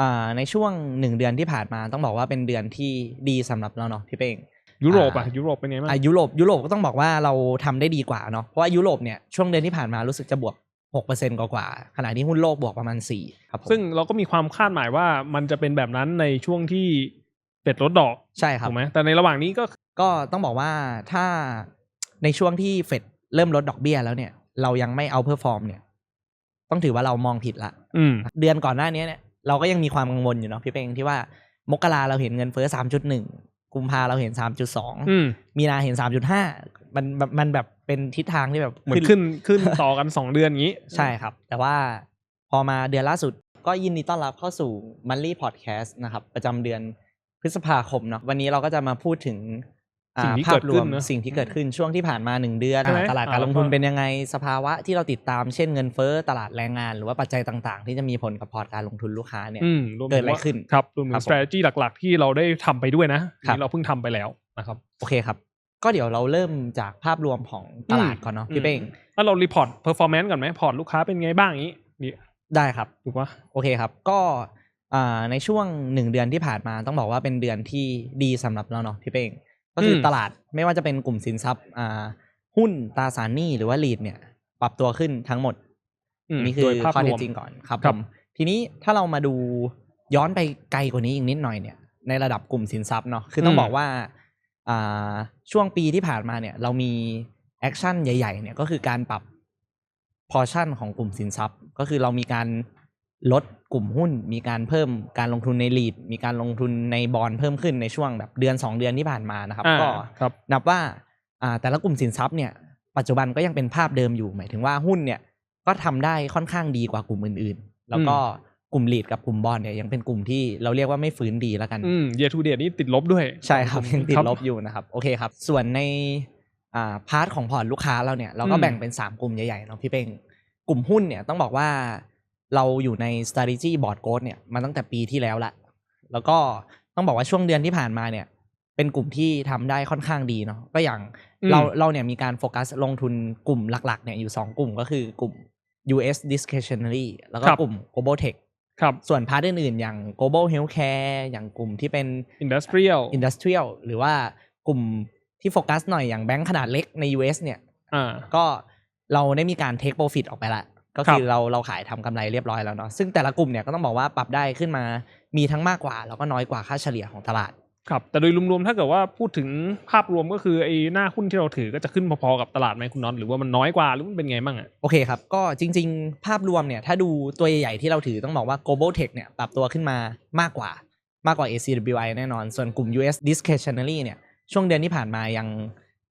อ่าในช่วงหนึ่งเดือนที่ผ่านมาต้องบอกว่าเป็นเดือนที่ดีสำหรับเราเนาะพี่เป้งยุโรปอะอ่ายุโรปเป็นไงบ้างอะยุโรปยุโรปก็ต้องบอกว่าเราทำได้ดีกว่าเนาะเพราะว่ายุโรปเนี่ยช่วงเดือนที่ผ่านมารู้สึกจะบวก6%กว่าๆขณะที่หุ้นโลกบวกประมาณ 4 ครับผมซึ่งเราก็มีความคาดหมายว่ามันจะเป็นแบบนั้นในช่วงที่เป็ดลดดอกใช่ครับถูกไหมแต่ในระหว่างนี้ก็ก็ต้องบอกว่าถ้าในช่วงที่เฟดเริ่มลดดอกเบี้ยแล้วเนี่ย เรายังไม่เอาเพอร์ฟอร์มเนี่ย ต้องถือว่าเรามองผิดละอืมเดือนก่อนหน้านี้เนี่ย เราก็ยังมีความกังวลอยู่เนาะพี่เป้งที่ว่ามกราเราเห็นเงินเฟ้อสามจุดหนึ่งกุมภาเราเห็นสามจุดสองอืมมีนาเห็นสามจุดห้ามันมันมันแบบเป็นทิศทางที่แบบเหมือนขึ้นขึ้นต่อกันสองเดือนอย่างนี้ ใช่ครับ แต่ว่าพอมาเดือนล่าสุดก็ยินดีต้อนรับเข้าสู่ Monthly Podcast นะครับ ประจำเดือนพฤษภาคมเนาะวันนี้เราก็จะมาพูดถึงอ่า สิ่งที่ภาเกิพดรขึ้วมนเนอะสิ่งที่เกิดขึ้นช่วงที่ผ่านมาหนึ่งเดือนใช่ไหมตลาดการอ่าลงทุนแล้วก็เป็นยังไงสภาวะที่เราติดตามเช่นเงินเฟ้อตลาดแรงงาน หรือว่าปัจจัยต่างๆ ที่จะมีผลกับพอร์ตการลงทุนลูกค้าเนี่ยอืมรวมเกิถึดงอะไรว่าขึ้นครับรวมถึครังบผม strategy หลักๆ ที่เราได้ทำไปด้วยนะครับนี่เราเพิ่งทำไปแล้วนะครับโอเคครับ ก็เดี๋ยวเราเริ่มจากภาพรวมของตลาดก่อนเนาะพี่เป้งถ้าเรารีพอร์ต performance ก่อนไหมพอร์ตลูกค้าเป็นไงบ้างอย่างนี้ดีได้ครับถูกปะโอเคครับก็อ่าในช่วงหนึ่งเดือนที่ผ่านมาต้องบอกว่าเป็นเดือนที่ดีสำหรับเราเนาะพี่เป้ง ก็คืออตลาดไม่ว่าจะเป็นกลุ่มสินทรัพย์อ่าหุ้นตราสารหนี้หรือว่าลีดเนี่ย ปรับตัวขึ้นทั้งหมดมนี่คืโดอยภาพข้อรเท็วจมจริงก่อนครับครัผบมทีนี้ถ้าเรามาดูย้อนไปไกลกว่านี้อีกนิดหน่อยเนี่ย ในระดับกลุ่มสินทรัพย์เนาะคือต้องอืมบอกว่าอ่าช่วงปีที่ผ่านมาเนี่ย เรามีแอคชั่นใหญ่ ๆ เนี่ยก็คือการปรับพอชั่นของกลุ่มสินทรัพย์ ก็คือเรามีการ ลดกลุ่มหุ้น มีการเพิ่มการลงทุนในลีด มีการลงทุนในบอลเพิ่มขึ้นในช่วงแบบเดือน 2 เดือนที่ผ่านมานะครับอ่าก็ครับนับว่าอ่าแต่ละกลุ่มสินทรัพย์เนี่ยปัจจุบันก็ยังเป็นภาพเดิมอยู่หมายถึงว่าหุ้นเนี่ยก็ทำได้ค่อนข้างดีกว่ากลุ่มอื่นๆ แล้วก็กลุ่มลีดกับกลุ่มบอลเนี่ยยังเป็นกลุ่มที่เราเรียกว่าไม่ฟื้นดีแล้วกันอืม year to date นี่ติดลบด้วย ใช่ครับยังติดครับลบอยู่นะครับโอเคครับ ส่วนในอ่าพาร์ทของพอร์ตลูกค้าเราเนี่ยเราก็อืมแบ่งเป็น 3 กลุ่มใหญ่ๆเนาะพี่เป้งกลุ่มหุ้นเนี่ยต้องบอกว่า เราอยู่ใน strategy board growth เนี่ยมาตั้งแต่ปีที่แล้วละ แล้วก็ต้องบอกว่าช่วงเดือนที่ผ่านมาเนี่ย เป็นกลุ่มที่ทำได้ค่อนข้างดีเนาะก็อย่างอืมเราเราเนี่ยมีการโฟกัสลงทุนกลุ่มหลักๆเนี่ยอยู่ 2 กลุ่มก็คือกลุ่ม US discretionary แล้วก็ครับกลุ่ม global tech ครับส่วนพาร์ทอื่นๆอย่าง global healthcare อย่างกลุ่มที่เป็น industrial industrial หรือว่ากลุ่มที่โฟกัสหน่อยอย่างแบงค์ขนาดเล็กใน US เนี่ยอ่าก็เราได้มีการ take profit ออกไปละ ก็คือเราเราขายทำกำไรเรียบร้อยแล้วเนาะซึ่งแต่ละกลุ่มเนี่ยก็ต้องบอกว่าปรับได้ขึ้นมามีทั้งมากกว่า แล้วก็น้อยกว่าค่าเฉลี่ยของตลาดครับแต่โดยรวมๆถ้าเกิดว่าพูดถึงภาพรวมก็คือไอ้หน้าหุ้นที่เราถือก็จะขึ้นพอๆกับตลาดไหมคุณน็อตหรือว่ามันน้อยกว่าหรือมันเป็นไงบ้างอะโอเคครับ ก็จริงๆ ภาพรวมเนี่ยถ้าดูตัวใหญ่ๆที่เราถือต้องบอกว่า global tech เนี่ยปรับตัวขึ้นมามากกว่ามากกว่า ACWI แน่นอน ส่วนกลุ่ม US discretionary เนี่ยช่วงเดือนที่ผ่านมายัง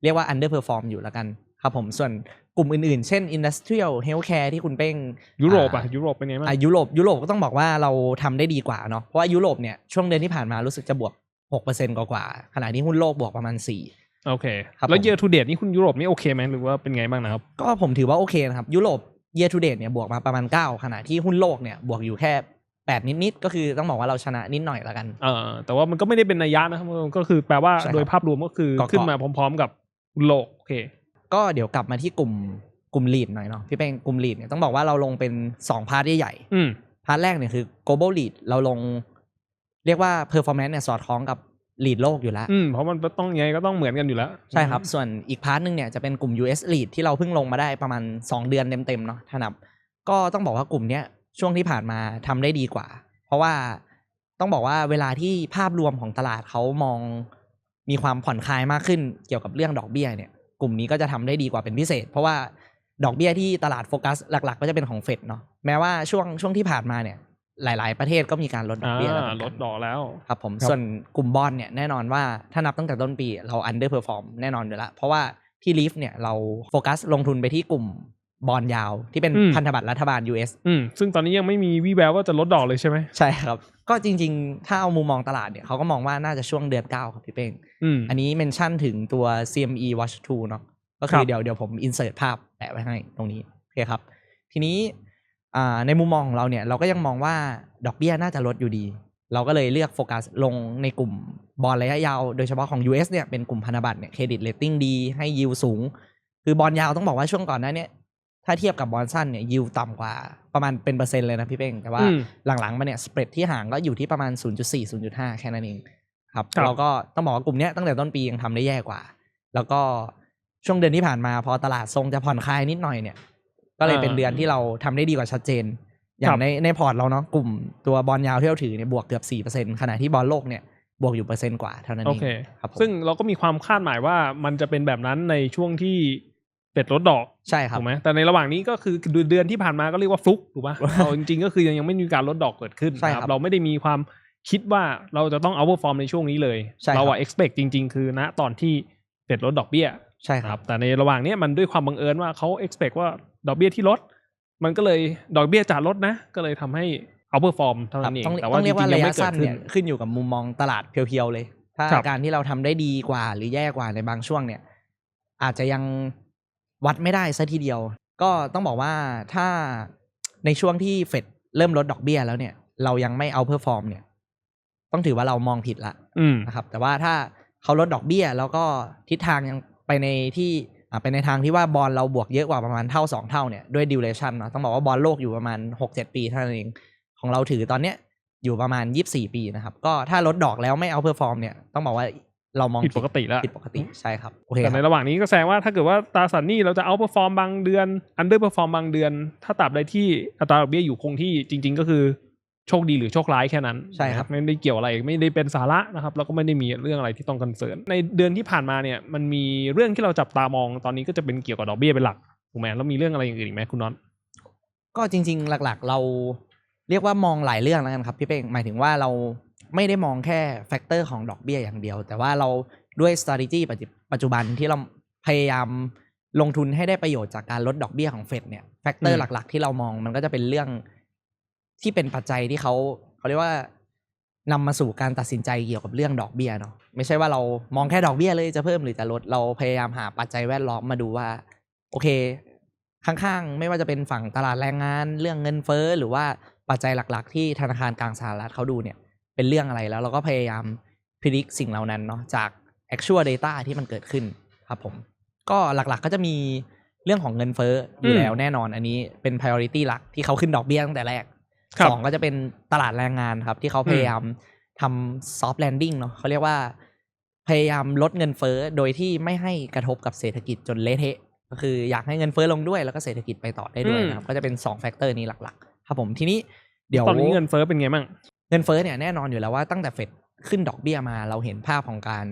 เรียกว่า underperform อยู่แล้วกันครับผมส่วน กลุ่มอื่นๆ เช่น industrial healthcare ที่คุณเป้งยุโรปอะยุโรปเป็นไงบ้างอะยุโรปยุโรปก็ต้องบอกว่าเราทำได้ดีกว่าเนาะเพราะว่ายุโรปเนี่ยช่วงเดือนที่ผ่านมารู้สึกจะบวก6%กว่าๆขณะที่หุ้นโลกบวกประมาณ 4 โอเคครับแล้วผม year to date นี่คุณยุโรปนี่โอเคไหมหรือว่าเป็นไงบ้างนะครับ ก็ผมถือว่าโอเคนะครับ ยุโรป year to date เนี่ยบวกมาประมาณ 9 ขณะที่หุ้นโลกเนี่ยบวกอยู่แค่8นิดๆก็คือต้องบอกว่าเราชนะนิดหน่อยแล้วกันเออแต่ว่ามันก็ไม่ได้เป็นนัยยะนะครับก็คือแปลว่าใช่ครับโดยภาพรวมก็คือก็ขึ้นมาพร้อม ๆ กับโลกโอเค ก็เดี๋ยวกลับมาที่กลุ่มกลุ่มลีดหน่อยเนาะพี่เป้งกลุ่มลีดเนี่ยต้องบอกว่าเราลงเป็น2พาร์ทใหญ่อืมๆพาร์ทแรกเนี่ยคือ global lead เราลง เรียกว่า performance เนี่ยสอดคล้องกับลีดโลกอยู่แล้วอืมเพราะมันต้องยังไงก็ต้องเหมือนกันอยู่แล้ว ใช่ครับ ส่วนอีกพาร์ทหนึ่งเนี่ยจะเป็นกลุ่ม US Lead ที่เราเพิ่งลงมาได้ประมาณ 2 เดือนเต็มๆเนาะถ้านับ ก็ต้องบอกว่ากลุ่มเนี้ยช่วงที่ผ่านมาทำได้ดีกว่า เพราะว่าต้องบอกว่าเวลาที่ภาพรวมของตลาดเขามองมีความผ่อนคลายมากขึ้นเกี่ยวกับเรื่องดอกเบี้ยเนี่ย กลุ่มนี้ก็จะทำได้ดีกว่าเป็นพิเศษ เพราะว่าดอกเบี้ยที่ตลาดโฟกัสหลัก ๆ ก็จะเป็นของเฟดเนาะแม้ว่าช่วงช่วงที่ผ่านมาเนี่ยหลาย ๆ ประเทศก็มีการลดดอกเบี้ยแล้วเหมือนลกัดนดอกแล้วครับผมครับส่วนกลุ่มบอลเนี่ยแน่นอนว่าถ้านับตั้งแต่ต้นปีเรา underperform แน่นอนอยู่แล้วเพราะว่าที่ลีฟเนี่ยเราโฟกัสลงทุนไปที่กลุ่ม บอลยาวที่เป็นอืมพันธบัตรรัฐบาล US อืมซึ่งตอนนี้ยังไม่มีวี่แววว่าจะลดดอกเลยใช่ไหมใช่ครับ ก็จริงๆ ถ้าเอามุมมองตลาดเนี่ยเขาก็มองว่าน่าจะช่วงเดือน9ครับพี่เป้งอืมอันนี้เมนชั่นถึงตัว CME Watch 2เนาะก็คืครัอบเดี๋ยวเดี๋ยวผมอินเสิร์ตภาพแปะไว้ให้ตรงนี้โอเคครับ ทีนี้อ่าในมุมมองของเราเนี่ยเราก็ยังมองว่าดอกเบี้ยน่าจะลดอยู่ดี เราก็เลยเลือกโฟกัสลงในกลุ่มบอลระยะยาว โดยเฉพาะของ US เนี่ยเป็นกลุ่มพันธบัตรเนี่ยเครดิตเรตติ้งดีให้ยิวสูง คือบอลยาวต้องบอกว่าช่วงก่อนหน้าเนี้ ถ้าเทียบกับบอลสันเนี่ยยิวต่ำกว่าประมาณเป็นเปอร์เซ็นต์เลยนะพี่เป้งแต่ว่าอืมหลังๆมาเนี่ยสเปรดที่ห่างก็อยู่ที่ประมาณ 0.4 0.5 แค่นั้นเองครับครับเราก็ต้องบอกว่ากลุ่มเนี้ยตั้งแต่ต้นปียังทำได้แย่กว่า แล้วก็ช่วงเดือนที่ผ่านมาพอตลาดทรงจะผ่อนคลายนิดหน่อยเนี่ย ก็เลยเป็นเดือนที่เราทำได้ดีกว่าชัดเจน อย่างในในพอร์ตเราเนาะกลุ่มตัวบอลยาวที่เราถือเนี่ยบวกเกือบ4%ขณะที่บอลโลกเนี่ยบวกอยู่เปอร์เซ็นต์กว่าเท่านั้นโอเองเคครับผมซึ่งเราก็มีความคาดหมายว่ามันจะเป็นแบบนั้นในช่วงที่ เป็ดลดดอกใช่ครับถูกไหมแต่ในระหว่างนี้ก็คือเดือนที่ผ่านมาก็เรียกว่าฟลุกถูกปะเอาจริงๆก็คือยังยังไม่มีการลดดอกเกิดขึ้นใช่นะคครัรับบเราไม่ได้มีความคิดว่าเราจะต้องเอาเ r อร์ฟอร์มในช่วงนี้เลยใช่ครับเราอะ expect จริง ๆ คือณตอนที่เป็ดลดดอกเบี้ยใช่คนะครัรับบแต่ในระหว่างเนี้ยมันด้วยความบังเอิญว่าเขา expect ว่าดอกเบี้ยที่ลด มันก็เลยดอกเบี้ยจะลดนะ ก็เลยทำให้เอาเ r อร์ฟอร์มเท่าครันั้บนเองต้องแต่ต้ว่าองจเรียกว่าริงๆยัระงยะไม่เกิดสั้นขึ้นเนี่ยขึ้นอยู่กับมุมมองตลาดเพียวๆเลย ถ้าครับการที่เราทำได้ดีกว่าหรือแย่กว่าในบางช่วงเนี่ย อาจจะยัง วัดไม่ได้ซะทีเดียว ก็ต้องบอกว่าถ้าในช่วงที่เฟดเริ่มลดดอกเบี้ยแล้วเนี่ย เรายังไม่เอาเพอร์ฟอร์มเนี่ย ต้องถือว่าเรามองผิดละอืมนะครับ แต่ว่าถ้าเขาลดดอกเบี้ย แล้วก็ทิศทางยังไปในที่อ่าไปในทางที่ว่าบอลเราบวกเยอะกว่าประมาณเท่าสองเท่าเนี่ยด้วยดิวเลชันเนาะต้องบอกว่าบอลโลกอยู่ประมาณหกเจ็ดปีเท่านั้นเองของเราถือตอนเนี้ยอยู่ประมาณยี่สี่ปีนะครับ ก็ถ้าลดดอกแล้วไม่เอาเพอร์ฟอร์มเนี่ยต้องบอกว่า เรามองผิดปกติแล้วผิดปกติใช่ครับโอเคแต่คในรับระหว่างนี้ก็แสดงว่าถ้าเกิดว่าตราสารหนี้เราจะเอาเ r อร์ฟอร์มบางเดือนอันเดอร์เ r อร์ฟอร์มบางเดือน ถ้าตราบใดที่อัตราดอกเบี้ยอยู่คงที่จริง ๆ ก็คือโชคดีหรือโชคร้ายแค่นั้นใช่ครับนะไม่ได้เกี่ยวอะไรไม่ได้เป็นสาระนะครับแล้วก็ไม่ได้มีเรื่องอะไรที่ต้องกันเสริญในเดือนที่ผ่านมาเนี่ยมันมีเรื่องที่เราจับตามองตอนนี้ก็จะเป็นเกี่ยวกับดอกเบี้ยเป็นหลักถูกไหมแล้วมีเรื่องอะไรอย่างอื่นอีกไหมคุณน็อตก็จริง ๆ หลักๆ เราเรียกว่ามองหลายเรื่องแล้วกันครับพี่เป้งหมายถึงว่าเรา ไม่ได้มองแค่แฟกเตอร์ของดอกเบี้ยอย่างเดียว แต่ว่าเราด้วย strategy ปัจจุปัจจุบันที่เราพยายามลงทุนให้ได้ประโยชน์จากการลดดอกเบี้ยของเฟดเนี่ยแฟกเตออืร์มหลัก ๆ ที่เรามองมันก็จะเป็นเรื่องที่เป็นปัจจัยที่เขาเขาเรียกว่านำมาสู่การตัดสินใจเกี่ยวกับเรื่องดอกเบี้ยเนาะไม่ใช่ว่าเรามองแค่ดอกเบี้ยเลยจะเพิ่มหรือจะลดเราพยายามหาปัจจัยแวดล้อมมาดูว่า โอเค ข้างๆ ไม่ว่าจะเป็นฝั่งตลาดแรงงาน เรื่องเงินเฟ้อหรือว่าปัจจัยหลัก ๆ ที่ธนาคารกลางสหรัฐเขาดูเนี่ย เป็นเรื่องอะไรแล้วเราก็พยายามพิจิกสิ่งเหล่านั้นเนาะจาก actual data ที่มันเกิดขึ้นครับผม ก็หลักๆก็จะมีเรื่องของเงินเฟ้ออยู่อืมแล้วแน่นอนอันนี้เป็น priority หลักที่เขาขึ้นดอกเบี้ยตั้งแต่แรกครับสองก็จะเป็นตลาดแรงงานครับ ที่เขาพยายามทำ soft landing เนาะเขาเรียกว่า พยายามลดเงินเฟ้อโดยที่ไม่ให้กระทบกับเศรษฐกิจจนเละเทะก็คืออยากให้เงินเฟ้อลงด้วยแล้วก็เศรษฐกิจไปต่อได้ด้วยนะครับก็จะเป็น2แฟกเตอร์นี้หลักๆ ครับผมทีนี้เดี๋ยวตอนนี้เงินเฟ้อเป็นไงบ้าง เงินเฟ้อเนี่ยแน่นอนอยู่แล้วว่าตั้งแต่เฟดขึ้นดอกเบี้ยมาเราเห็นภาพของการ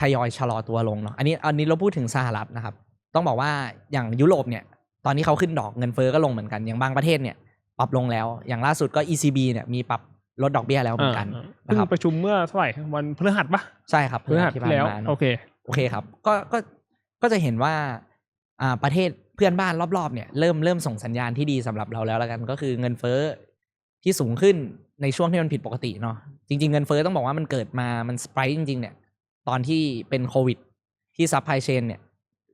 ทยอยชะลอตัวลงเนาะอันนี้อันนี้เราพูดถึงสหรัฐนะครับ ต้องบอกว่าอย่างยุโรปเนี่ย ตอนนี้เขาขึ้นดอกเงินเฟ้อก็ลงเหมือนกันอย่างบางประเทศเนี่ยปรับลงแล้ว อย่างล่าสุดก็ ECB เนี่ยมีปรับลดดอกเบี้ยแล้วเหมือนกันอ่านะเพิ่งครับประชุมเมื่อเท่าไหร่วันพฤหัสปะใช่ครับพฤหัสที่ที่แล้วผ่านมาเนอะโอเคโอเคครับ ก็ก็ก็จะเห็นว่าอ่าประเทศเพื่อนบ้านรอบๆเนี่ยเริ่มเริ่มส่งสัญญาณที่ดีสำหรับเราแล้วแล้วกัน ก็คือเงินเฟ้อ ที่สูงขึ้นในช่วงที่มันผิดปกติเนาะจริง ๆ เงินเฟ้อต้องบอกว่ามันเกิดมามันสไปร์จริง ๆ เนี่ย ตอนที่เป็นโควิด ที่ซัพพลายเชนเนี่ย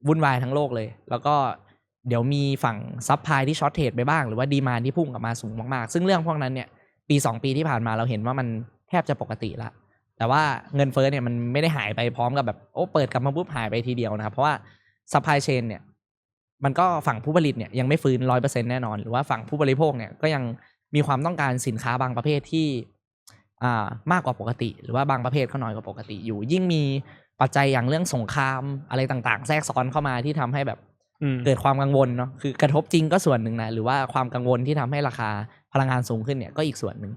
วุ่นวายทั้งโลกเลย แล้วก็เดี๋ยวมีฝั่งซัพพลายที่ช็อตเทรดไปบ้าง หรือว่าดีมานที่พุ่งกลับมาสูงมากๆ ซึ่งเรื่องพวกนั้นเนี่ย ปีสองปีที่ผ่านมาเราเห็นว่ามันแทบจะปกติละ แต่ว่าเงินเฟ้อเนี่ยมันไม่ได้หายไปพร้อมกับแบบโอ้เปิดกลับมาปุ๊บหายไปทีเดียวนะครับ เพราะว่าซัพพลายเชนเนี่ยมันก็ฝั่งผู้ผลิตเนี่ยยังไม่ฟื้นร้อยเปอร์เซ็นแน่นอน หรือว่าฝั่งผู้บริโภคเนี่ยก็ยัง มีความต้องการสินค้าบางประเภทที่อ่ามากกว่าปกติ หรือว่าบางประเภทเขาน้อยกว่าปกติอยู่ ยิ่งมีปัจจัยอย่างเรื่องสงครามอะไรต่างๆ แทรกซ้อนเข้ามาที่ทำให้แบบอืมเกิดความกังวลเนาะคือกระทบจริงก็ส่วนหนึ่งนะหรือว่าความกังวลที่ทำให้ราคาพลังงานสูงขึ้นเนี่ยก็อีกส่วนหนึ่ง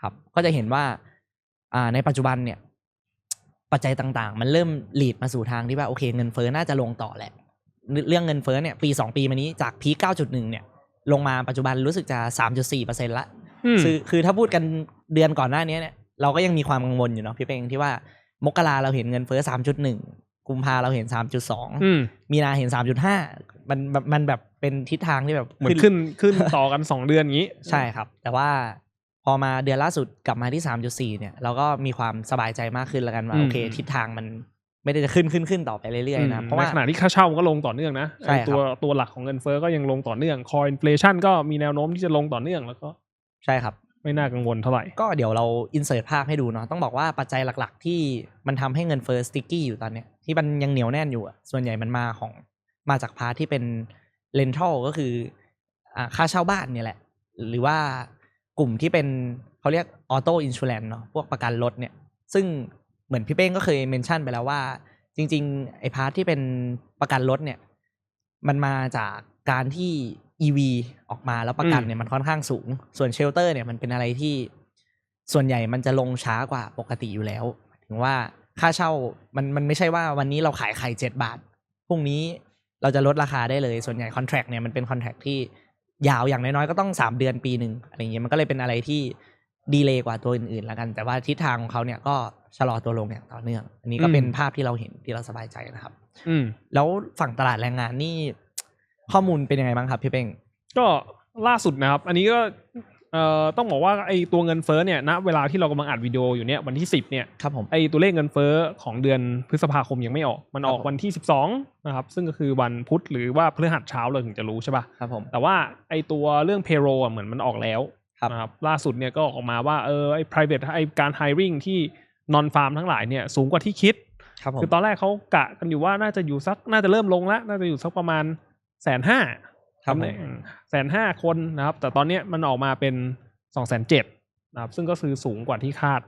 ครับ ก็จะเห็นว่าอ่าในปัจจุบันเนี่ย ปัจจัยต่างๆ มันเริ่มหลีดมาสู่ทางที่ว่าโอเค เงินเฟ้อน่าจะลงต่อแหละ เรื่องเงินเฟ้อเนี่ย ปีสองปีมานี้จากพีเก้าจุดหนึ่งเนี่ย ลงมาปัจจุบันรู้สึกจะสามจุดสี่เปอร์เซ็นละอืมคือคือถ้าพูดกันเดือนก่อนหน้านี้เนี่ยเราก็ยังมีความกังวลอยู่เนาะพี่เป้งที่ว่ามกราเราเห็นเงินเฟ้อสามจุดหนึ่งกุมภาเราเห็นสามจุดสองอืมมีนาเห็นสามจุดห้ามันมันมันแบบเป็นทิศทางที่แบบเหมือนขึ้นขึ้นต่อกันสองเดือนอย่างนี้ ใช่ครับ แต่ว่าพอมาเดือนล่าสุดกลับมาที่สามจุดสี่เนี่ยเราก็มีความสบายใจมากขึ้นแล้วกันว่าอืมโอเค ทิศทางมัน ไม่ได้จะขึ้นขึ้นขึ้นต่อไปเรื่อยๆนะเพราะว่าในขณะที่ค่าเช่ามันก็ลงต่อเนื่องนะใช่ครับไอ้ตัวตัวหลักของเงินเฟ้อก็ยังลงต่อเนื่องคอยอินฟลชันก็มีแนวโน้มที่จะลงต่อเนื่องแล้วก็ ใช่ครับ ไม่น่ากังวลเท่าไหร่ ก็เดี๋ยวเราอินเสิร์ตภาพให้ดูเนาะต้องบอกว่าปัจจัยหลักๆ ที่มันทำให้เงินเฟ้อสติกกี้อยู่ตอนเนี้ยที่มันยังเหนียวแน่นอยู่อะส่วนใหญ่มันมาของมาจากพาร์ทที่เป็น rental ก็คืออ่าค่าเช่าบ้านเนี่ยแหละ หรือว่ากลุ่มที่เป็นเขาเรียก auto insurance เนาะพวกประกันรถเนี่ยซึ่ง เหมือนพี่เป้งก็เคยเมนชั่นไปแล้วว่า จริง ๆ ไอ้พาร์ทที่เป็นประกันรถเนี่ย มันมาจากการที่ EV ออกมาแล้วประกันเนี่ยมันค่อนข้างสูง ส่วนเชลเตอร์เนี่ยมันเป็นอะไรที่ส่วนใหญ่มันจะลงช้ากว่าปกติอยู่แล้ว ถึงว่าค่าเช่ามันมันไม่ใช่ว่าวันนี้เราขายไข่เจ็ดบาทพรุ่งนี้เราจะลดราคาได้เลย ส่วนใหญ่คอนแท c t เนี่ยมันเป็นคอนแท c t ที่ยาวอย่างน้อยๆก็ต้องสามเดือนปีหนึ่งอะไรเงี้ยมันก็เลยเป็นอะไรที่ ดีเลย์กว่าตัวอื่นๆแล้วกัน แต่ว่าทิศทางของเขาเนี่ยก็ชะลอตัวลงอย่างต่อเนื่อง อันนี้ก็เป็นอืมภาพที่เราเห็นที่เราสบายใจนะครับ อืมแล้วฝั่งตลาดแรงงานนี่ ข้อมูลเป็นยังไงบ้างครับพี่เป้งก็ล่าสุดนะครับ อันนี้ก็เอ่อต้องบอกว่าไอตัวเงินเฟ้อเนี่ยณเวลาที่เรากำลังอัดวิดีโออยู่เนี่ยวันที่สิบเนี่ยครับผมไอตัวเลขเงินเฟ้อของเดือนพฤษภาคมยังไม่ออกมันออกครับผมวันที่สิบสองนะครับซึ่งก็คือวันพุธหรือว่าพฤหัสเช้าเลยถึงจะรู้ใช่ป่ะครับผมแต่ว่าไอตัวเรื่อง payroll อะเหมือนมันออกแล้วครับ นะครับล่าสุดเนี่ยก็ออกมาว่าเออไอ private ไอการ hiring ที่ non farm ทั้งหลายเนี่ยสูงกว่าที่คิดครับผมคือตอนแรกเขากะกันอยู่ว่าน่าจะอยู่สักน่าจะเริ่มลงแล้วน่าจะอยู่สักประมาณแสนห้าครับผมแสนห้าคนนะครับ แต่ตอนเนี้ยมันออกมาเป็นสองแสนเจ็ดนะครับ ซึ่งก็คือสูงกว่าที่คาด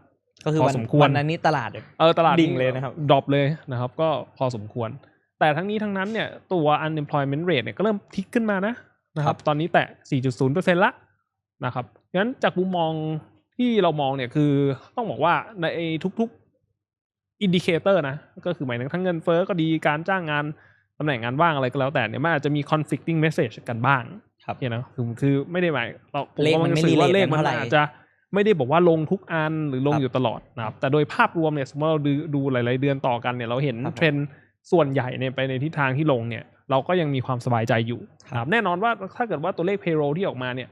ก็คือพอวันสมควรวันนั้นนี้ตลาดแบบเออตลาดดิ่งเลยนะครับดรอปเลยนะครับ ก็พอสมควร แต่ทั้งนี้ทั้งนั้นเนี่ยตัว unemployment rate เนี่ยก็เริ่มทิกขึ้นมานะนะครับ ตอนนี้แตะ 4.0%ละนะครับ งั้นจากมุมมองที่เรามองเนี่ยคือต้องบอกว่าในทุกๆอินดิเคเตอร์นะก็คือหมายถึงทั้งเงินเฟ้อก็ดีการจ้างงานตำแหน่งงานว่างอะไรก็แล้วแต่เนี่ยมันอาจจะมี conflicting message กันบ้างครับเนี่ยนะคือคือไม่ได้หมายเราผมเลขกำลัมันงไม่จะสื่อว่า relate เลขกันมันเท่าไหร่อาจจะไม่ได้บอกว่าลงทุกอันหรือลงครับอยู่ตลอดนะครับแต่โดยภาพรวมเนี่ยสมมติเราดูดูหลาย ๆ เดือนต่อกันเนี่ยเราเห็นครับผมเทรนด์ส่วนใหญ่เนี่ยไปในทิศทางที่ลงเนี่ยเราก็ยังมีความสบายใจอยู่ครับนะครับแน่นอนว่าถ้าเกิดว่าตัวเลข payroll ที่ออกมาเนี่ย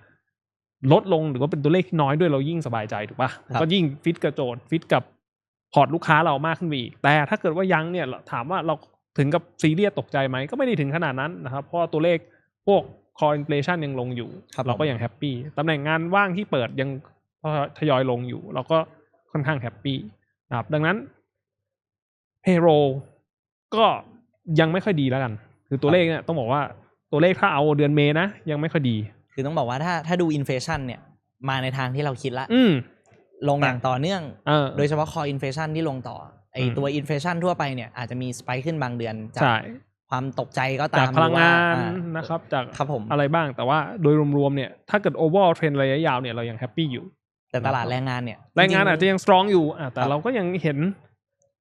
ลดลงหรือว่าเป็นตัวเลขที่น้อยด้วยเรายิ่งสบายใจถูกปะมันก็ยิ่งฟิตกับโจทย์ฟิตกับพอร์ตลูกค้าเรามากขึ้นไปอีกแต่ถ้าเกิดว่ายังเนี่ยถามว่าเราถึงกับซีเรียสตกใจไหมก็ไม่ได้ถึงขนาดนั้นนะครับ เพราะว่าตัวเลขพวก core inflation ยังลงอยู่ครับเราก็ยังแฮปปี้ตำแหน่งงานว่างที่เปิดยังทยอยลงอยู่ เราก็ค่อนข้างแฮปปี้นะครับดังนั้น payroll ก็ยังไม่ค่อยดีแล้วกัน คือตัวเลขเนี่ยต้องบอกว่าตัวเลขถ้าเอาเดือนเมษนะยังไม่ค่อยดี คือต้องบอกว่าถ้าถ้าดูอินเฟชันเนี่ยมาในทางที่เราคิดละอืมลงอย่างต่อเนื่องเออโดยเฉพาะ core inflation ที่ลงต่อไออืมตัว inflation ทั่วไปเนี่ยอาจจะมีสไปค์ขึ้นบางเดือนจากใช่ความตกใจก็ตาจากมพลังงานหรือว่าอ่นะครับจากครับผมอะไรบ้างแต่ว่าโดยรวมๆเนี่ยถ้าเกิด overall trend ระยะยาวเนี่ยเรายังแฮปปี้อยู่ แต่ตลาดแรงงานเนี่ยแรงงานจๆอาจจะยัง strong อยู่อะแต่ครับเราก็ยังเห็น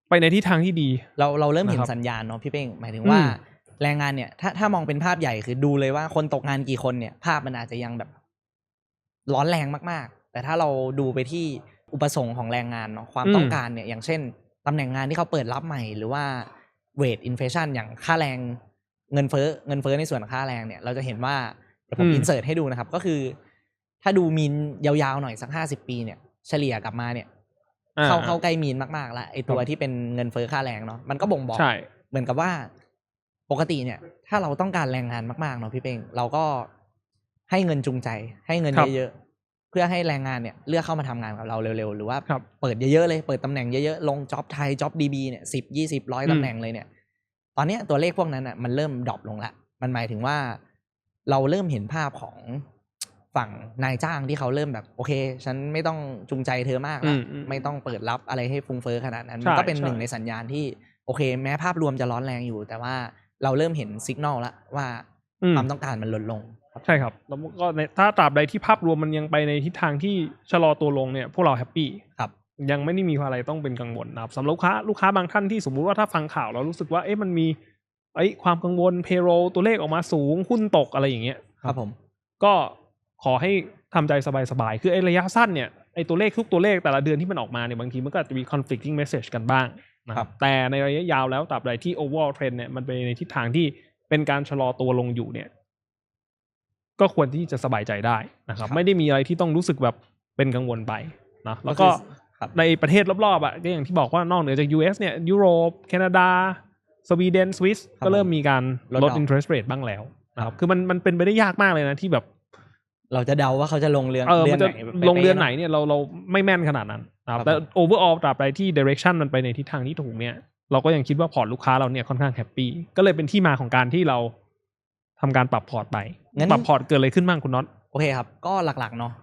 ไปในทิศทางที่ดี เราเราเริ่มเห็นนะครับสัญญาณเนาะพี่เป้งหมายถึงว่าอืม แรงงานเนี่ยถ้าถ้ามองเป็นภาพใหญ่คือดูเลยว่าคนตกงานกี่คนเนี่ย ภาพมันอาจจะยังแบบ ร้อนแรงมากๆ แต่ถ้าเราดูไปที่อุปสงค์ของแรงงานเนาะความอืมต้องการเนี่ย อย่างเช่นตำแหน่งงานที่เขาเปิดรับใหม่ หรือว่าเวทอินเฟชันอย่างค่าแรงเงินเฟ้อเงินเฟ้อในส่วนค่าแรงเนี่ย เราจะเห็นว่าเดี๋ยวผมอินเสิร์ตให้ดูนะครับ ก็คือ ถ้าดูมีนยาวๆหน่อยสักห้าสิบปีเนี่ยเฉลี่ยกลับมาเนี่ยอ่เข้าเข้าใกล้มีนมากๆแล้วไอตัวครับที่เป็นเงินเฟ้อค่าแรงเนาะมันก็บ่งบอกใช่เหมือนกับว่า ปกติเนี่ย ถ้าเราต้องการแรงงานมากๆเนาะพี่เป้งเราก็ให้เงินจูงใจ ให้เงินครับเยอะๆเพื่อให้แรงงานเนี่ยเลือกเข้ามาทำงานกับเราเร็วๆ หรือว่าครับเปิดเยอะๆเลยเปิดตำแหน่งเยอะๆลงจ็อบไทยจ็อบดีบีเนี่ยสิบยี่สิบร้อยอืมตำแหน่งเลยเนี่ย ตอนเนี้ยตัวเลขพวกนั้นอะมันเริ่มดรอปลงละมันหมายถึงว่า เราเริ่มเห็นภาพของฝั่งนายจ้างที่เขาเริ่มแบบโอเค ฉันไม่ต้องจูงใจเธอมากอืละมอืมไม่ต้องเปิดรับอะไรให้ฟุ้งเฟ้อขนาดนั้นใช่มันก็เป็นใช่หนึ่งในสัญญาณที่โอเค แม้ภาพรวมจะร้อนแรงอยู่ แต่ว่า เราเริ่มเห็นสัญญาณแล้วว่าอืมความต้องการมันลดลงครับใช่ครับแล้วก็ในถ้าตราบใดที่ภาพรวมมันยังไปในทิศทางที่ชะลอตัวลงเนี่ยพวกเราแฮปปี้ครับยังไม่ได้มีอะไรต้องเป็นกังวลนะครับสำหรับลูกค้าลูกค้าบางท่านที่สมมุติว่าถ้าฟังข่าวแล้วรู้สึกว่าเอ๊ะมันมีไอ้ยความกังวล payroll ตัวเลขออกมาสูงหุ้นตกอะไรอย่างเงี้ยครับผม ก็ขอให้ทำใจสบายๆ คือไอ้ระยะสั้นเนี่ยไอ้ตัวเลขทุกตัวเลขแต่ละเดือนที่มันออกมาเนี่ยบางทีมันก็อาจจะมี conflicting message กันบ้าง นะคครัรับบแต่ในระยะยาวแล้วตราบใดที่ overall trend เนี่ยมันไปในทิศทางที่เป็นการชะลอตัวลงอยู่เนี่ย ก็ควรที่จะสบายใจได้นะครับครับไม่ได้มีอะไรที่ต้องรู้สึกแบบเป็นกังวลไปนะแล้วก็ครับในประเทศรอบๆอะก็อย่างที่บอกว่านอกเหนือจาก US เนี่ยยุโรปแคนาดา สวีเดนสวิสครับก็เริ่มมีการลดลดดอก interest rate บ้างแล้วนะครับคือมันมันเป็นไปได้ยากมากเลยนะที่แบบ เราจะเดาว่าเขาจะลงเรือนเออเดืมัอนนจะไหนป๊ะๆลงเดือนไหนะเนี่ยเราเราไม่แม่นขนาดนั้นนะครับครับแต่ผม overall ตราบใดที่ direction มันไปในทิศทางที่ถูกเนี่ยเราก็ยังคิดว่าพอร์ตลูกค้าเราเนี่ยค่อนข้างแฮปปี้ก็เลยเป็นที่มาของการที่เราทำการปรับพอร์ตไปงั้นปรับพอร์ตเกิดอะไรขึ้นบ้างคุณน็อตโอเคครับ ก็หลักๆเนาะ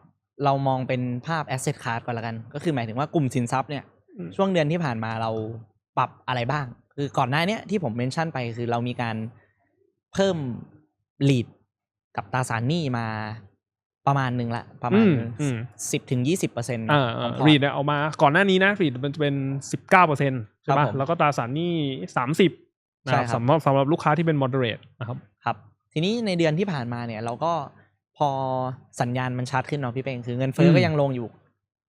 เรามองเป็นภาพ asset class ก่อนละกัน ก็คือหมายถึงว่ากลุ่มสินทรัพย์เนี่ยอืมช่วงเดือนที่ผ่านมาเราปรับอะไรบ้าง คือก่อนหน้าเนี้ยที่ผมเมนชั่นไปคือเรามีการเพิ่ม lead กับตราสารหนี้มา ประมาณหนึ่งละ ประมาณอืมอืมสิบถึงยี่สิบเปอร์เซ็นต์อ่าของพอร์รีตดเนี่ยเอามาก่อนหน้านี้นะรีดมันจะเป็นสิบเก้าเปอร์เซ็นต์ใช่ครัปะบผมแล้วก็ตราสารหนี้สามสิบนะใช่ครับครับสำหรับสำหรับลูกค้าที่เป็น moderate นะครับครับ ทีนี้ในเดือนที่ผ่านมาเนี่ย เราก็พอสัญญาณมันชัดขึ้นเนาะพี่เป้งคือเงินเฟ้อมก็ยังลงอยู่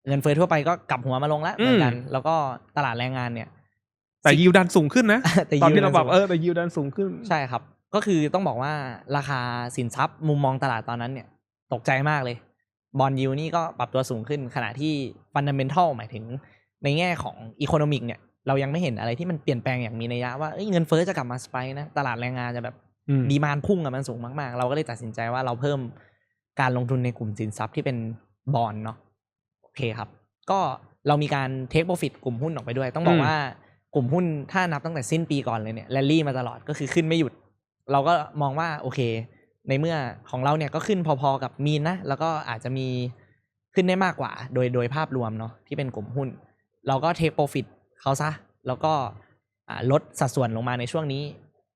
เงินเฟ้อทั่วไปก็กลับหัวมาลงแล้วเหมือนกันอืมแล้วก็ตลาดแรงงานเนี่ย แต่ยิวดันสูงขึ้นนะแต่ตอนที่ yield เราปรับสูงเออแต่ยิวดันสูงขึ้นใช่ครับ ก็คือต้องบอกว่าราคาสินทรัพย์มุมมองตลาดตอนนั้นเนี่ย ตกใจมากเลยบอลยูนี่ก็ปรับตัวสูงขึ้นขณะที่ฟันดัมเบลทัลหมายถึงในแง่ของอีโคโนมิกเนี่ยเรายังไม่เห็นอะไรที่มันเปลี่ยนแปลงอย่างมีนัยยะว่าเอ้ยเงินเฟ้อจะกลับมาสไปค์นะ ตลาดแรงงานจะแบบอืมดีมานพุ่งอะมันสูงมาก ๆ เราก็เลยตัดสินใจว่าเราเพิ่มการลงทุนในกลุ่มสินทรัพย์ที่เป็นบอลเนาะโอเคครับ ก็เรามีการเทคโปรฟิตกลุ่มหุ้นออกไปด้วย ต้องบอกว่ากลุ่มหุ้นถ้านับตั้งแต่สิ้นปีก่อนเลยเนี่ยแรลลี่มาตลอดก็คือขึ้นไม่หยุด เราก็มองว่าโอเค ในเมื่อของเราเนี่ยก็ขึ้นพอๆกับมีนนะ แล้วก็อาจจะมีขึ้นได้มากกว่า โดยโดยภาพรวมเนาะที่เป็นกลุ่มหุ้น เราก็เทคโปรฟิตเขาซะ แล้วก็อ่าลดสัดส่วนลงมาในช่วงนี้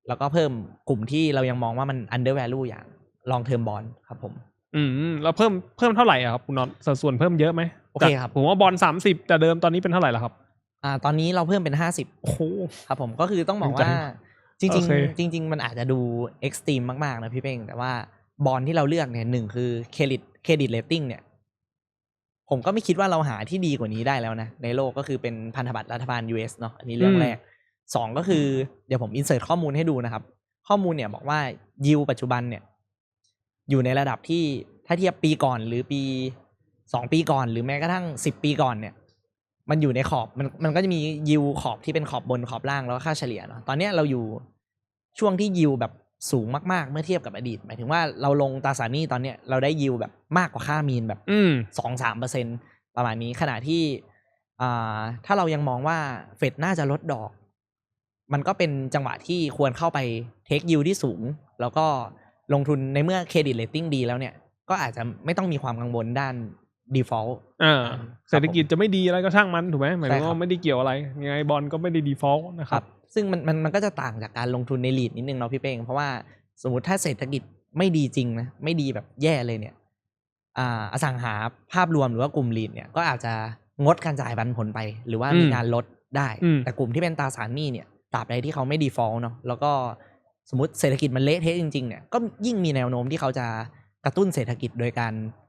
แล้วก็เพิ่มกลุ่มที่เรายังมองว่ามัน under value อย่าง long term bond ครับผม อืมแล้วเพิ่มเพิ่มเท่าไหร่อะครับคุณน็อตสัดส่วนเพิ่มเยอะไหมโอเคครับจากผมว่าบอลสามสิบแต่เดิมตอนนี้เป็นเท่าไหร่แล้วครับ อ่า ตอนนี้เราเพิ่มเป็นห้าสิบโอ้โหครับผมก็คือต้องบอกจริงจัว่าง จริงโอเคๆจริง ๆ มันอาจจะดูเอ็กซ์ตรีมมาก ๆ นะพี่เป้งแต่ว่าบอลที่เราเลือกเนี่ยหนึ่งคือเครดิตเครดิตเลตติ้งเนี่ยผมก็ไม่คิดว่าเราหาที่ดีกว่านี้ได้แล้วนะ ในโลกก็คือเป็นพันธบัตรรัฐบาล US เนาะอันนี้เรื่องแรกสองก็คือเดี๋ยวผมอินเสิร์ตข้อมูลให้ดูนะครับ ข้อมูลเนี่ยบอกว่ายิวปัจจุบันเนี่ย อยู่ในระดับที่ถ้าเทียบปีก่อนหรือปีสองปีก่อน หรือแม้กระทั่งสิบปีก่อนเนี่ย มันอยู่ในขอบมันมันก็จะมียิวขอบที่เป็นขอบบนขอบล่างแล้วก็ค่าเฉลี่ยเนาะตอนเนี้ยเราอยู่ ช่วงที่ยิวแบบสูงมากๆ เมื่อเทียบกับอดีต หมายถึงว่าเราลงตราสารหนี้ตอนเนี้ยเราได้ยิวแบบมากกว่าค่ามีนแบบอืม สองสามเปอร์เซ็นประมาณนี้ขณะที่อ่าถ้าเรายังมองว่าเฟดน่าจะลดดอก มันก็เป็นจังหวะที่ควรเข้าไปเทคยิวที่สูง แล้วก็ลงทุนในเมื่อเครดิตเลตติ้งดีแล้วเนี่ย ก็อาจจะไม่ต้องมีความกังวลด้าน default อ่าครับเศรษฐกิจจะไม่ดีอะไรก็ช่างมันถูกไหมหมายถึงใช่ครับว่าไม่ได้เกี่ยวอะไรยังไงบอลก็ไม่ได้ดีฟอลต์นะคครัรับบซึ่งมันมันมันก็จะต่างจากการลงทุนในลีดนิดนึงเนาะพี่เป้งเพราะว่าสมมติถ้าเศรษฐกิจไม่ดีจริงนะไม่ดีแบบแย่เลยเนี่ยอ่าอสังหาภาพรวมหรือว่ากลุ่มลีดเนี่ยก็อาจจะงดการจ่ายปันผลไป หรือว่าอืมมีการลดได้อืมแต่กลุ่มที่เป็นตราสารหนี้เนี่ยตราบใดที่เขาไม่ดีฟอลต์เนาะแล้วก็สมมติเศรษฐกิจมันเละเทะจริงๆเนี่ยก็ยิ่งมีแนวโน้มที่เขาจะกระตุ้นเศรษฐกิจโดยการอ่า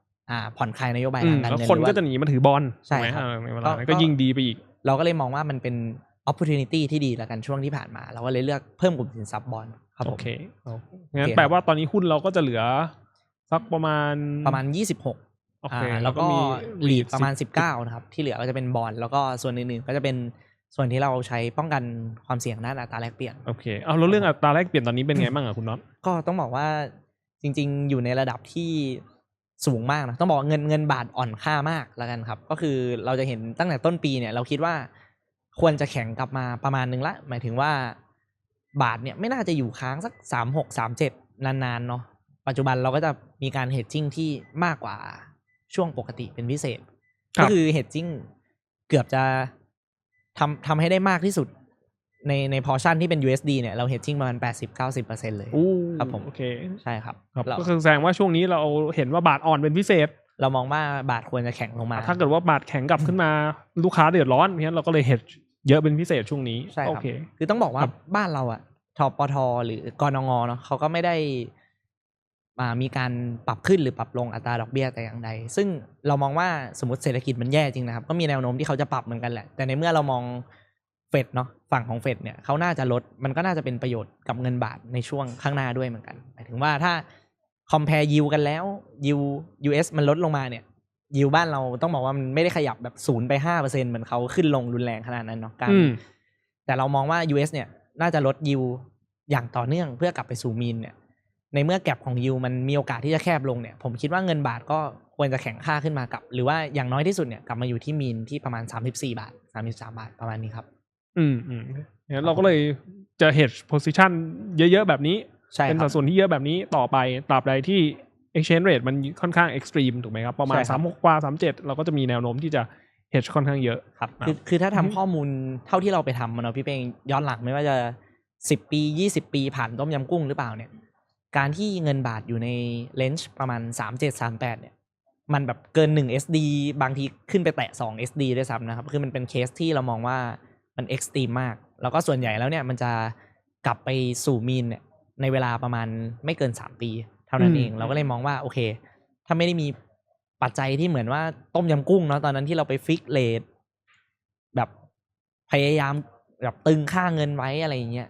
ผ่อนคลายนโยบายอืทามงการแล้วเงินคนหรือก็ว่าจะหนีมาถือบอลใช่ถูกไหมครับอ่าในเวลาก็นั้นก็ก็ยิ่งดีไปอีก เราก็เลยมองว่ามันเป็น opportunity ที่ดีแล้วกันช่วงที่ผ่านมา เราก็เลยเลือกเพิ่มกลุ่มสินทรัพย์บอลครับโอผมเคเอางั้นโอเคแปลว่าตอนนี้หุ้นเราก็จะเหลือสักประมาณประมาณ 26โอเคอ่าแล้แล้ววก็ก็มีลีดประมาณ10 19นะครับที่เหลือก็จะเป็นบอลแล้วก็ส่วนอื่นๆก็จะเป็นส่วนที่เราใช้ป้องกันความเสี่ยงด้านอัตราแลกเปลี่ยนโอเคเอาแล้วเรื่องอัตราแลกเปลี่ยนตอนนี้เป็นไงบ้างอะคุณน็อตก็ต้องบอกว่าจริง ๆ อยู่ในระดับที่ สูงมากนะต้องบอกว่าเงินเงินบาทอ่อนค่ามากแล้วกันครับ ก็คือเราจะเห็นตั้งแต่ต้นปีเนี่ยเราคิดว่าควรจะแข็งกลับมาประมาณนึงละ หมายถึงว่าบาทเนี่ยไม่น่าจะอยู่ค้างสักสามหกสามเจ็ดนานๆเนาะปัจจุบันเราก็จะมีการเฮดจิ้งที่มากกว่าช่วงปกติเป็นพิเศษ ก็คือเฮดจิ้งเกือบจะทำทำให้ได้มากที่สุด ในในพอชั่นที่เป็น USD เนี่ยเราเฮดจิ้งประมาณ 80-90%เลยอู้ครับผม โอเค ใช่ครับครับเราก็คือแสดงว่าช่วงนี้เราเห็นว่าบาทอ่อนเป็นพิเศษ เรามองว่าบาทควรจะแข็งลงมา ถ้าเกิดว่าบาทแข็งกลับขึ้นมาลูกค้าเดือดร้อนเพราะฉะนั้นเราก็เลยเห็ดเยอะเป็นพิเศษช่วงนี้ใช่โอครับเคคือต้องบอกว่าครับบ้านเราอะทปทหรือกรงงเนาะเขาก็ไม่ได้อ่ามีการปรับขึ้นหรือปรับลงอัตราดอกเบี้ยแต่อย่างใด ซึ่งเรามองว่าสมมติเศรษฐกิจมันแย่จริงนะครับ ก็มีแนวโน้มที่เขาจะปรับเหมือนกันแหละ แต่ในเมื่อเรามอง เฟดเนาะฝั่งของเฟดเนี่ยเขาน่าจะลดมันก็น่าจะเป็นประโยชน์กับเงินบาทในช่วงข้างหน้าด้วยเหมือนกันหมายถึงว่าถ้า compare yield กันแล้ว yield US มันลดลงมาเนี่ยยิวบ้านเราต้องบอกว่ามันไม่ได้ขยับแบบศูนย์ไปห้าเปอร์เซ็นเหมือนเขาขึ้นลงรุนแรงขนาดนั้นเนาะการอืมแต่เรามองว่า US เนี่ยน่าจะลดยิวอย่างต่อเนื่องเพื่อกลับไปสู่มีนเนี่ยในเมื่อแก็บของยิวมันมีโอกาสที่จะแคบลงเนี่ยผมคิดว่าเงินบาทก็ควรจะแข็งค่าขึ้นมากับ หรือว่าอย่างน้อยที่สุดเนี่ยกลับมาอยู่ที่มีนที่ประมาณ 34 บาท 33 บาทประมาณนี้ครับ อืมอืมงั้นเราก็เลยจะ hedge position เยอะๆ แบบนี้ ใช่เป็นครัสับดส่วนที่เยอะแบบนี้ต่อไปตราบใดที่ exchange rate มันค่อนข้าง extreme ถูกไหมครับ ประมาณใช่ครับสามหกกว่าสามเจ็ดเราก็จะมีแนวโน้มที่จะ hedge ค่อนข้างเยอะครับครับคือคือถ้าทำอือฮึข้อมูลเท่าที่เราไปทำมาเนาะพี่เป้งย้อนหลังไม่ว่าจะสิบปียี่สิบปีผ่านต้มยำกุ้งหรือเปล่าเนี่ย การที่เงินบาทอยู่ในเลนจ์ประมาณสามเจ็ดสามแปดเนี่ยมันแบบเกินหนึ่ง SD บางทีขึ้นไปแตะสอง SD ด้วยซ้ำนะครับ คือมันเป็นเคสที่เรามองว่า มันเอ็กซ์ตรีมมาก แล้วก็ส่วนใหญ่แล้วเนี่ยมันจะกลับไปสู่มีนเนี่ยในเวลาประมาณไม่เกินสามปี เท่านั้นอืมเอง เราก็เลยมองว่าโอเค ถ้าไม่ได้มีปัจจัยที่เหมือนว่าต้มยำกุ้งเนาะตอนนั้นที่เราไปฟิกเลทแบบพยายามแบบตึงค่าเงินไว้อะไรอย่างเงี้ย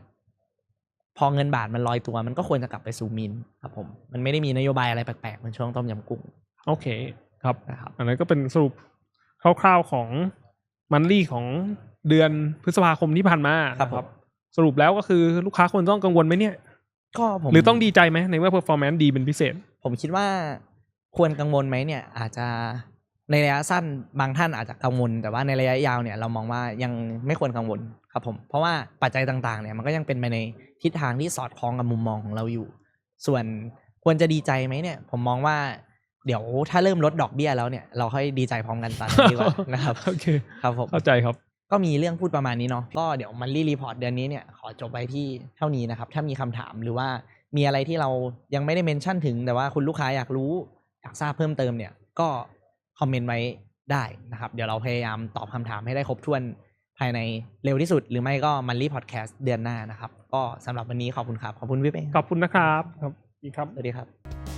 พอเงินบาทมันลอยตัว มันก็ควรจะกลับไปสู่มินครับผม มันไม่ได้มีนโยบายอะไรแปลกๆเหมือนช่วงต้มยำกุ้งโอเคครับนะครับ อันนั้นก็เป็นสรุปคร่าวๆของมันลี่ของ เดือนพฤษภาคมที่ผ่านมาครับนะผมสรุปแล้วก็คือลูกค้าควรต้องกังวลไหมเนี่ย ก็ผมหรือต้องดีใจไหมในเมื่อ performance ดีเป็นพิเศษ ผมคิดว่าควรกังวลไหมเนี่ย อาจจะในระยะสั้นบางท่านอาจจะกังวล แต่ว่าในระยะยาวเนี่ยเรามองว่ายังไม่ควรกังวลครับผมเพราะว่าปัจจัยต่างๆเนี่ยมันก็ยังเป็นไปในทิศทางที่สอดคล้องกับมุมมองของเราอยู่ ส่วนควรจะดีใจไหมเนี่ย ผมมองว่าเดี๋ยวถ้าเริ่มลดดอกเบี้ยแล้วเนี่ยเราค่อยดีใจพร้อมกันตอนนั้นดีกว่านะครับโอเคครับผมเข้าใจครับ ก็มีเรื่องพูดประมาณนี้เนาะก็เดี๋ยวมันรีรีพอร์ตเดือนนี้เนี่ยขอจบไปที่เท่านี้นะครับ ถ้ามีคำถามหรือว่ามีอะไรที่เรายังไม่ได้เมนชั่นถึง แต่ว่าคุณลูกค้าอยากรู้อยากทราบเพิ่มเติมเนี่ยก็คอมเมนต์ไว้ได้นะครับ เดี๋ยวเราพยายามตอบคำถามให้ได้ครบถ้วนภายในเร็วที่สุด หรือไม่ก็มันรีพอดแคสต์เดือนหน้านะครับ ก็สำหรับวันนี้ขอบคุณครับ ขอบคุณพี่เป้งขอบคุณนะครับครับดีครับสวัสดีครับ